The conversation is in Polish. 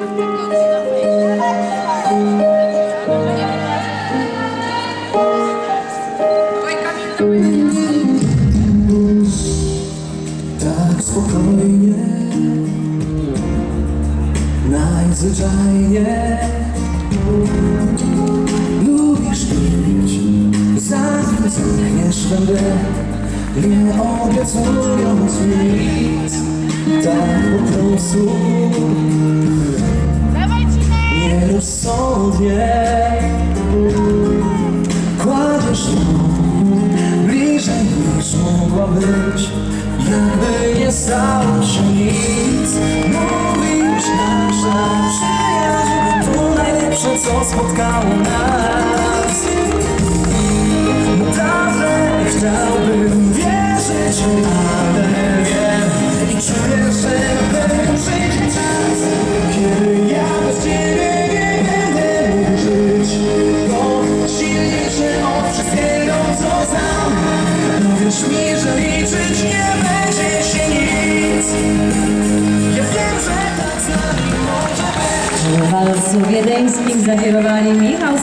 Tak spokojnie Najzwyczajniej Lubisz pić Zanim będę. Nie obiecując nic Tak po prostu Cinek! Nierozsądnie Kładziesz mnie bliżej niż mogła być. Jakby nie stało się nic. Mówisz nasza przyjaźń To najlepsze co spotkało nas W walcu wiedeńskim zawirowanie Michał